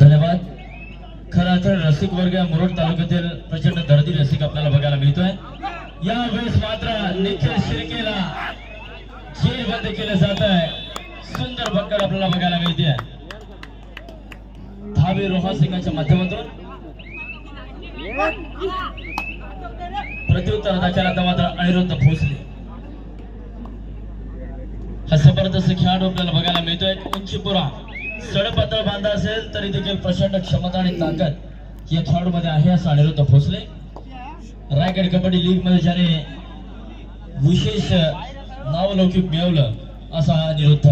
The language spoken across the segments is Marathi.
धन्यवाद. खरा तर रसिक वर्ग या मुरुड तालुक्यातील प्रचंड दर्दी रसिक आपल्याला बघायला मिळतोय. या वेळेस मात्र निखिल शिर्केला जेल बंद केलं जात आहे सुंदर बक्कड आपल्याला बघायला मिळते. धावी रोहा सिंगाच्या माध्यमातून. प्रत्युत्तर दाखल आता मात्र अनिरुद्ध भोसले. हा जबरदस्त खेळाडू आपल्याला बघायला मिळतोय. उंचीपुरा. सडपातळ बांधा असेल तरी देखील प्रचंड क्षमता आणि ताकद या खेळाडूमध्ये आहे असं अनिरुद्ध भोसले. रायगड कबड्डी लीगमध्ये ज्याने विशेष नावलौकिक मिळवलं असा हा अनिरुद्ध.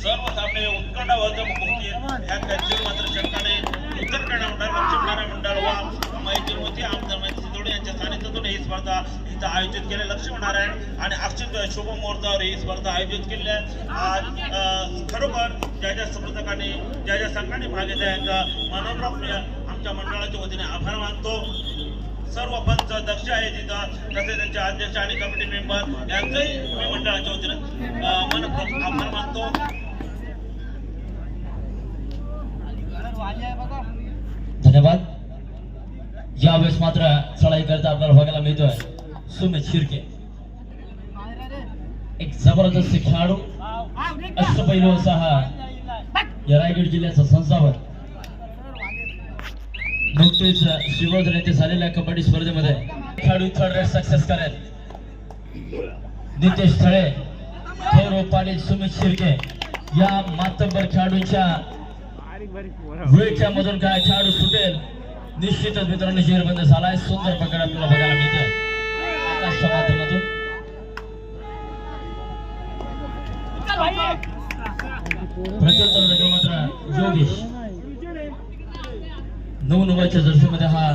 सर्व सामने उत्कंठ मुखोमुखी ह्या मात्र शंकाने कन्नड मंडळ पश्चिम मंडळ व मैत्री होती आमदार मैत्री सिंधुडे यांच्या सानिध्यातून ही स्पर्धा इथं आयोजित केले. लक्ष होणार आहे. आणि अक्षित शुभ मुहूर्तावर ही स्पर्धा आयोजित केलेली आहे. आज खरोखर ज्या ज्या स्पर्धकांनी ज्या ज्या संघाने भाग घेतला यांचा मनोरम आमच्या मंडळाच्या वतीने आभार मानतो. सर्व पंच दक्ष आहे तिथं तसेच त्यांचे अध्यक्ष आणि कमिटी मेंबर यांचंही मी मंडळाच्या वतीने अं, मनपूर्वक आभार मानतो. धन्यवाद. यावेळेस मात्र चढाई करता आपल्याला बघायला मिळतोय. सुमित शिर्के. एक जबरदस्त खेळाडू. अष्टपैलू असा हा या रायगड जिल्ह्याचा संस्थापक. नुकतेच श्रीवर्धन येथे झालेल्या कबड्डी स्पर्धेमध्ये खेळाडू थर्ड रेट सक्सेस करेल नितेश थळे गौरव पाटील सुमित शिर्के या मातब्बर खेळाडूंच्या वेळच्या मधून काय खेळाडू सुटेल निश्चितच मित्रांनो शेरबंद झालाय. सुंदर प्रकार आपल्याला बघायला मिळते आकाशच्या माध्यमातून. प्रत्युत्तर मात्र योगेश नऊ नंबरच्या जर्सीमध्ये हा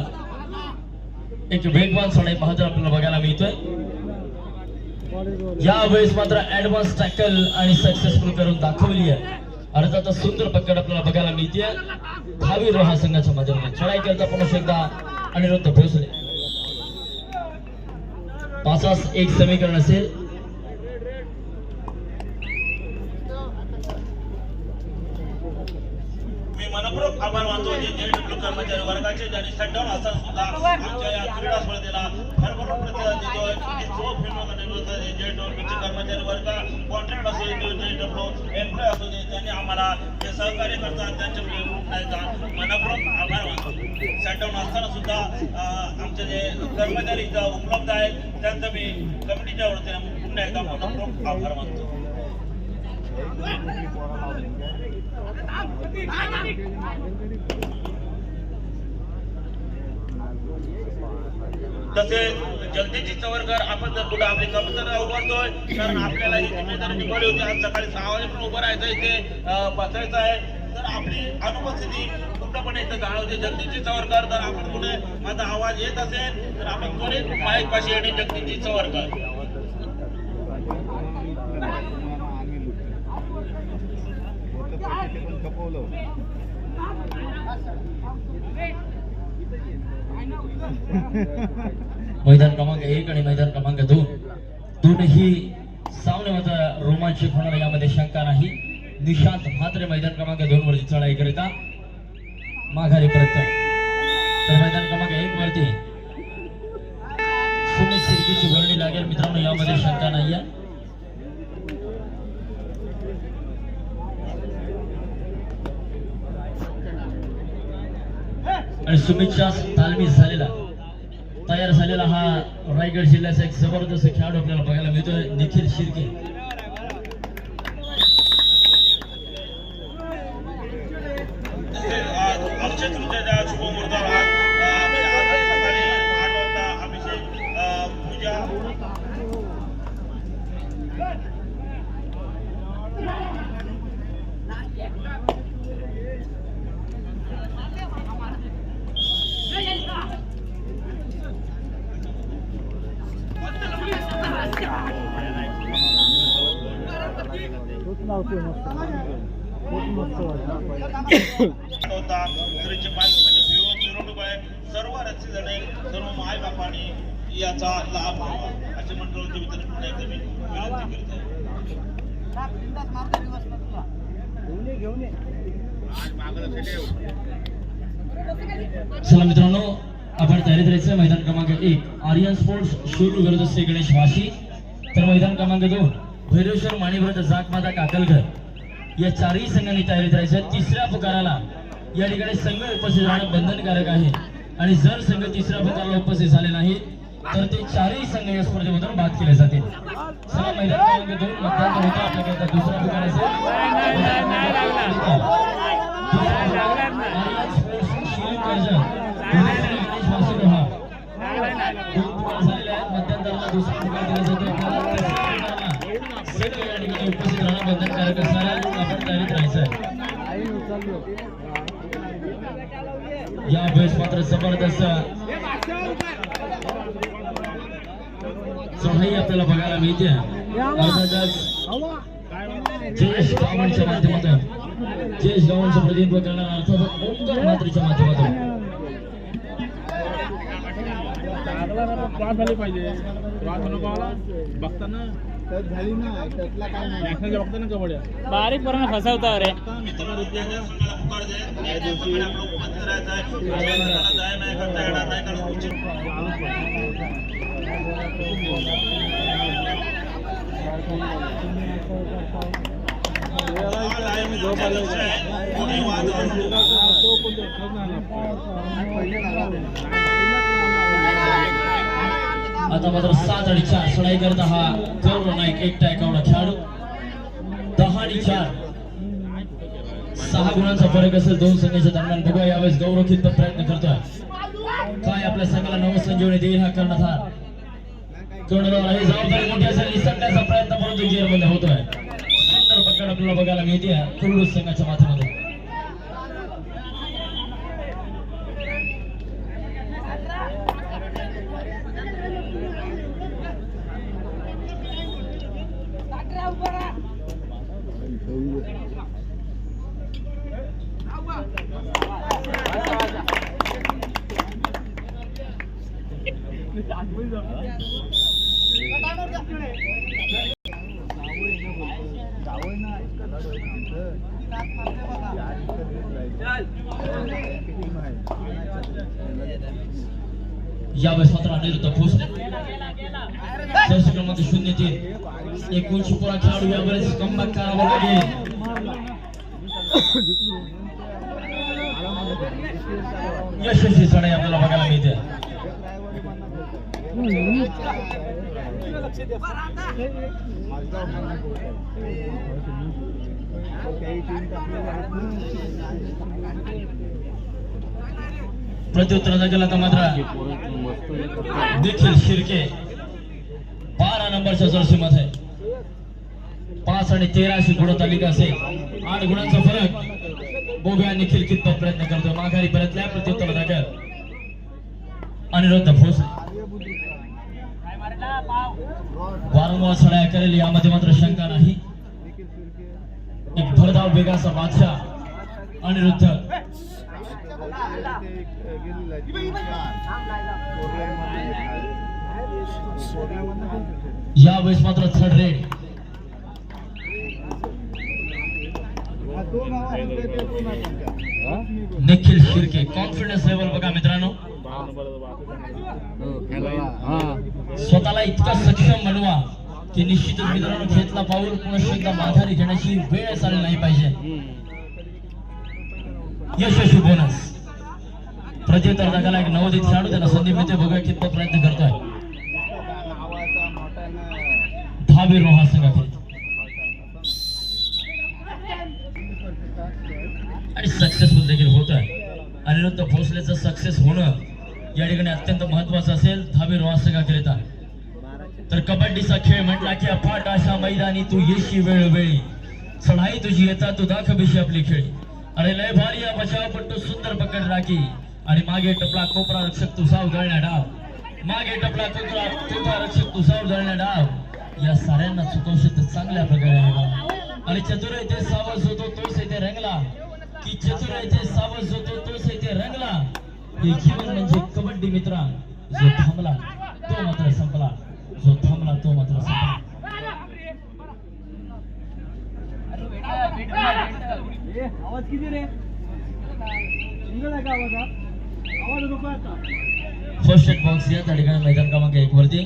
एक वेगवान चढाई बहादूर आपल्याला बघायला मिळतोय. यावेळेस मात्र ऍडव्हान्स टॅकल आणि सक्सेसफुल करून दाखवली आहे. अर्थातच सुंदर पकड आपल्याला बघायला मिळते भावी रोहा संघाच्या माध्यमातून चढाई करता पुन्हा एकदा. अनिरुद्ध भोसले. पाचास एक समीकरण असेल मी मनपूर्वक आभार मानतो जे जे कर्मचारी वर्गाचे सुद्धा आमच्या या क्रीडा स्पर्धेला भरभरून प्रतिसाद देतोय. फिल्म निर्माता कर्मचारी वर्ग कॉन्ट्रॅक्ट असू दे जे डब्ल्यू एम्प्लॉय असू दे त्यांनी आम्हाला जे सहकार्य करतात त्यांचे मी पुन्हा मनपूर्वक आभार मानतो. शटडाऊन असताना सुद्धा आमचे जे कर्मचारी उपलब्ध आहेत त्यांचं मी कमिटीच्या वतीने पुन्हा एकदा मनपूर्वक आभार मानतो. तसेच जगदीशजी चवरकर आपण जर कुठं आपली कबूतर उभारतोय कारण आपल्याला ही जिम्मेदारी निवडली होती. आज सकाळी सहा वाजेपर्यंत उभं राहायचं इथे बसायचं आहे. तर आपली अनुपस्थिती पूर्णपणे इथं जाणवते. जगदीशजी चवरकर जर आपण कुठे माझा आवाज येत असेल तर आपण त्वरित माईक पाशी आणि जगदीशजी चवरकर मैदान क्रमांक एक आणि मैदान क्रमांक दोन. दोनही सामने मात्र रोमांचक होणार यामध्ये शंका नाही. निशांत मात्र मैदान क्रमांक दोन वरची चढाई करिता माघारी परत तर मैदान क्रमांक एक वरती. सुमित सिरकीची वर्णी लागेल मित्रांनो? यामध्ये शंका नाही आहे आणि सुमितच्या तालमीत झालेला तयार झालेला हा रायगड जिल्ह्याचा एक जबरदस्त खेळाडू आपल्याला बघायला मिळतोय निखिल शिर्के तसेच आज अक्षय तृतीयेच्या शुभ मुहूर्तावर आज, अं, आज सकाळी आठ वाजता अभिषेक अं, पूजा होता श्रीचे मिरवणूक आहे सर्व याचा लाभ घ्यावा असे मंडळाचे वितरण पुन्हा एकदा मी विनंती करत आहे चला मित्रांनो आपण तयारीत राहायचं मैदान क्रमांक एक आर्यन स्पोर्ट्स शिरूर विरुद्ध श्री गणेश वाशी तर मैदान क्रमांक दोन भैरवेश्वर माणी विरुद्ध जाकमाता काकलकर या चारही संघांनी तयारीत राहायचं तिसऱ्या पुकाराला या ठिकाणी संघ उपस्थित राहणं बंधनकारक आहे. आणि जर संघ तिसऱ्या पुकाराला उपस्थित झाले नाही तर ते चारही संघ या स्पर्धेमधून बाद केले जातील. क्रमांक दोन मतदान होतं आपल्याकडे आता दुसरा पुकार असेल दुसरा पुकार दिला जातो या ठिकाणी उपस्थित आपण तयारीत राहायचं आहे या वेळेस मात्र जबरदस्त. चढाई आपल्याला बघायला मिळते. अर्थातच जयेश गावांच्या माध्यमातून जयेश गावांचं प्रतिनिधित्व करणारा अर्थात ओंकार मात्रीच्या माध्यमातून. पाहिजे. बघताना बारीक पोरांना फसवता रे मित्रांनो आता मात्र सात आणि चार. सडाई करता हा गौरव नाईक. एकटा एकावडा खेळाडू दहा आणि चार. सहा गुणांचा फरक असेल दोन संघाच्या दरम्यान. बघूया यावेळेस गौरव कितपत प्रयत्न करतोय. काय आपल्या संघाला नवसंजीवनी देईल हा कर्णधार? कर्णधार हे जबाबदारी मोठी असेल. निसटण्याचा प्रयत्न परंतु गिअर होतोय. तर पकड आपल्याला बघायला मिळते. कुल्लूस संघाच्या माध्यमातून. यावेळेस मात्र अनिरुद्ध भोसले जर्सी क्रमांक शून्य तीन. एकोणशे पुरा खेळाडू यावेळेस कमबॅक करावा लागेल. यशस्वी चढाई आपल्याला बघायला मिळते. काही प्रत्युत्तराचा केला तर मात्र. देखील शिर्के. बारा नंबरच्या जर्सी मध्ये पाच आणि तेरा अशी गुणतालिका असेल आठ गुणांचा फरक. बोब्या निखिल कितपत प्रयत्न करतो माघारी परतल्या प्रत्युत्तर दाखल. अनिरुद्ध भोसले. वारंवार चढाया करेल यामध्ये मात्र शंका नाही. एक भरधाव वेगाचा बादशाह अनिरुद्ध. यावेळेस मात्र third raid Nikhil Shirke confidence level बघा मित्रांनो. स्वतःला इतका सक्षम बनवा की निश्चितच मित्रांनो घेतला पाऊल पुनश्च एकदा माघारी घेण्याची वेळ चालली नाही पाहिजे. यशस्वी बोनस म्हणजे प्रत्युत्तर दाखला एक नवोदित खेळाडू त्यांना संधी मिळते. बघा कितपत प्रयत्न करतोय. नावाचा दहावीर रोहा संघातील आणि सक्सेसफुल देखील होत आहे अनिरुद्ध भोसलेचं सक्सेस होणं या ठिकाणी अत्यंत महत्वाचं असेल. दहावीर रोहा संघाकरिता तर कबड्डीचा खेळ म्हटला की अफाट अशा मैदानी तू येशी वेळोवेळी चढाई तुझी येता तू दाखविशी आपली खेळी. अरे लय भारी या बचावपट्टू सुंदर पकड राखी. आणि मागे टपला कोपरा रक्षक तुसाव जळण्या डाव. मागे टपला कोपरा कोपरा रक्षक तुसाव जळण्या डाव. या साऱ्यांना चुकवशील चांगल्या प्रकारे आणि चतुर येथे सावध होतो तोच येथे रंगला. की चतुर येथे सावध होतो तोच येथे रंगला. हे जीवन म्हणजे कबड्डी मित्रा. जो थांबला तो मात्र संपला. जो थांबला तो मात्र संपला. आवाज किती रे? का आवाज फर्स्ट एड बॉक्स या त्या ठिकाणी मैदान क्रमांक एक वरती.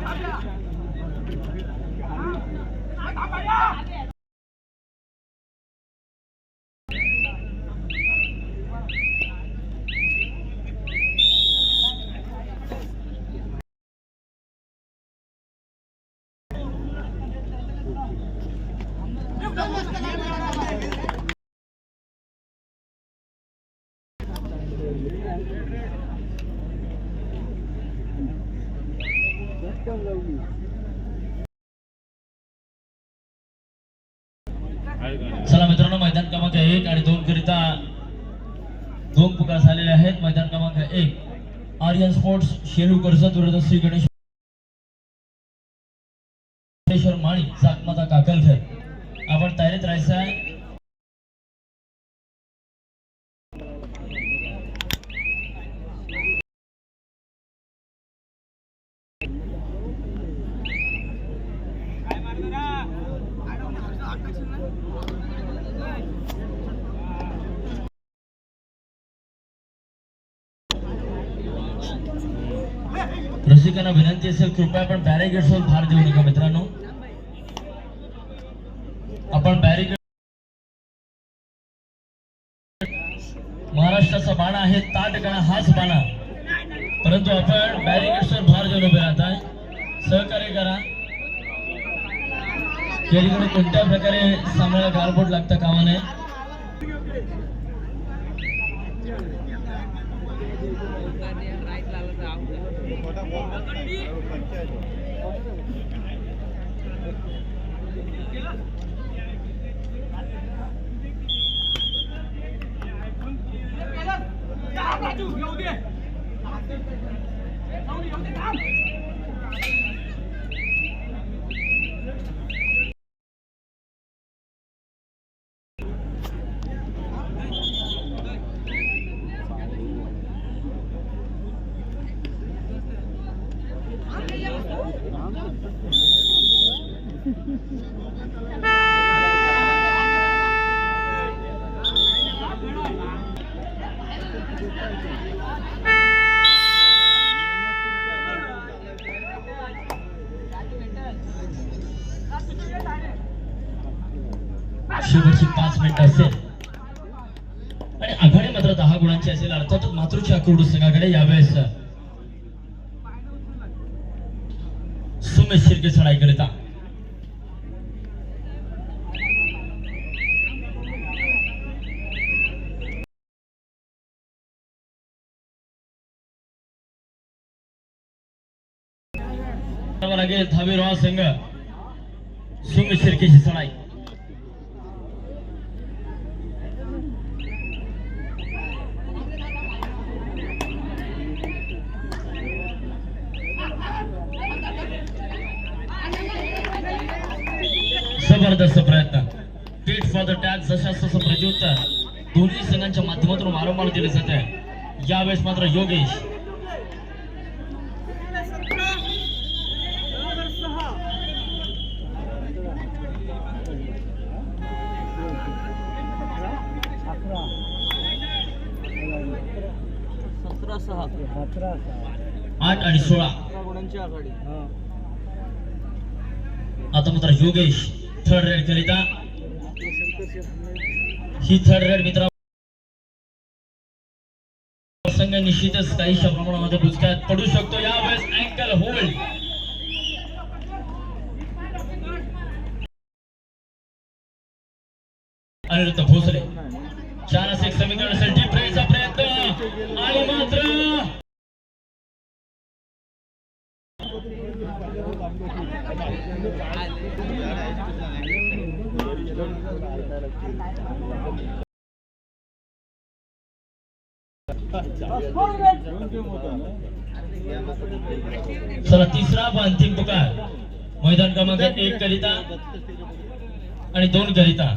打去！啊，打白呀！चला मित्रांनो मैदान क्रमांक एक आणि दोन करिता दोन पुकार झालेले आहेत. मैदान क्रमांक एक आर्यन स्पोर्ट्स शेलू कर्जत विरुद्ध श्री गणेश सिद्धेश्वर माळी जाकमाता काकलकर आपण तयारीत राहायचं आहे रसिकांना विनंती असेल कृपया आपण बॅरिगेड्सवर भार देऊ नका मित्रांनो. आपण बॅरिगेड महाराष्ट्राचा बाणा आहे ताट गणा हाच बाणा. परंतु आपण बॅरिगेड्सवर भार देऊन उभे राहत आहे सहकार्य करा. या कोणत्या प्रकारे सामन्याला गारबोट लागता कामा नये Thank you. शेवटची पाच मिनिट असेल. आणि आघाडी मात्र दहा गुणांची असेल. अर्थातच मातृच्या कुरडू संघाकडे यावेळेस सुमेश शिर्के सणाईकरिता करिता करावं रोहा संघ सुंग शिर्केची सणाई जबरदस्त प्रयत्न पीठ फॉर द टॅग जशास प्रत्युत्तर दोन्ही संघांच्या माध्यमातून वारंवार दिले जात यावेळेस मात्र योगेश सतरा सहा. आठ आणि सोळा. गुणांची आघाडी. आता मात्र योगेश थर्ड रेड करिता ही थर्ड रेड मित्र संघ निश्चितच काहीशा प्रमाणामध्ये बुचक्यात पडू शकतो. यावेळेस अँकल होल्ड अनिरुद्ध भोसले. छान असे समीकरण असेल डीप प्रेचा प्रयत्न आणि मात्र चला तिसरा व अंतिम पुकार. मैदान क्रमांक एक करिता आणि दोन करिता.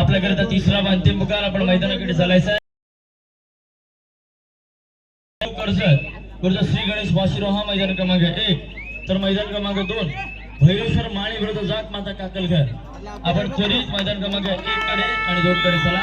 आपल्याकरिता तिसरा व अंतिम पुकार आपण मैदानाकडे चालायचा आहे श्री गणेश वाशिरो हा मैदान क्रमांक एक तर मैदान क्रमांक दोन भैरेश्वर माळी विरुद्ध जात माता काकलकर. आपण त्वरित मैदान क्रमांक एक कडे आणि दोन कडे चला.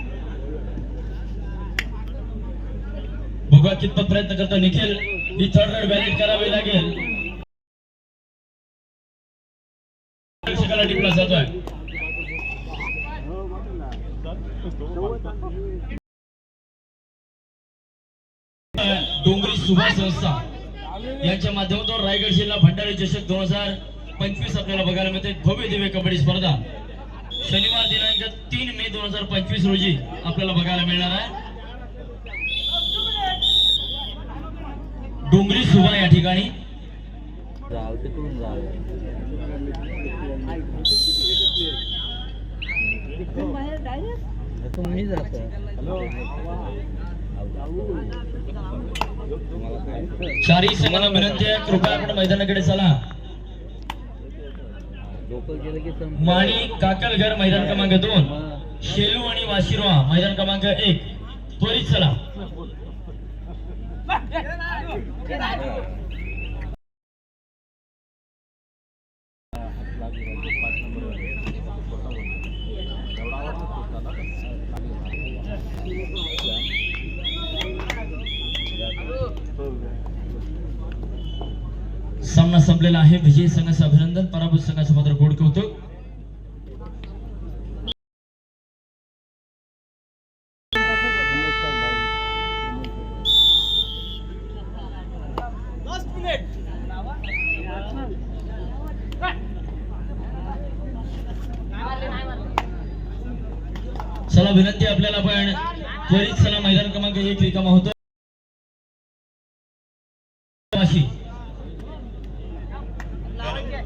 खेळाई कितपत प्रयत्न करतो निखिल ही थर्ड रेड व्हॅलिड करावी लागेल. प्रेक्षकाला टिपला जातोय. डोंगरी सुभाष संस्था. यांच्या माध्यमातून रायगड जिल्हा भंडारी चषक दोन हजार पंचवीस आपल्याला बघायला मिळते. भव्य दिव्य कबड्डी स्पर्धा. शनिवार दिनांक तीन मे दोन हजार पंचवीस रोजी आपल्याला बघायला मिळणार आहे. डोंगरी सुभा या ठिकाणी. चारही संघाला विनंती आहे कृपया आपण मैदानाकडे चला. माणी काकलघर मैदान क्रमांक दोन शेलू आणि वाशिरवा मैदान क्रमांक एक. त्वरित चला. सामना संपलेला आहे. विजयी संघाचं अभिनंदन. पराभूत संघाचं मात्र गोड कौतुक चला विनंती आहे आपल्याला पण त्वरित चला मैदान एक रिकामा होत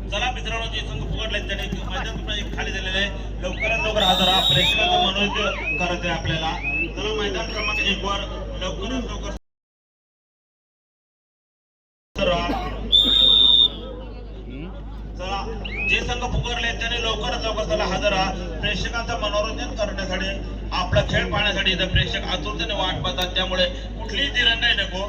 चला मित्रांनो जे संघ पुकारले त्याने मैदान खाली झालेले आहे. लवकरात लवकर हजर हा प्रेक्षकांचं मनोरंजन करत आहे आपल्याला. चला मैदान क्रमांक एक वर लवकरात लवकर चला जे संघ पुकारले त्याने लवकरात लवकर चला हजर राहा प्रेक्षकांचं मनोरंजन करण्यासाठी आपला खेळ पाहण्यासाठी इथं प्रेक्षक आतुरतेने वाट पाहतात. त्यामुळे कुठलीही दिरंगाई नको.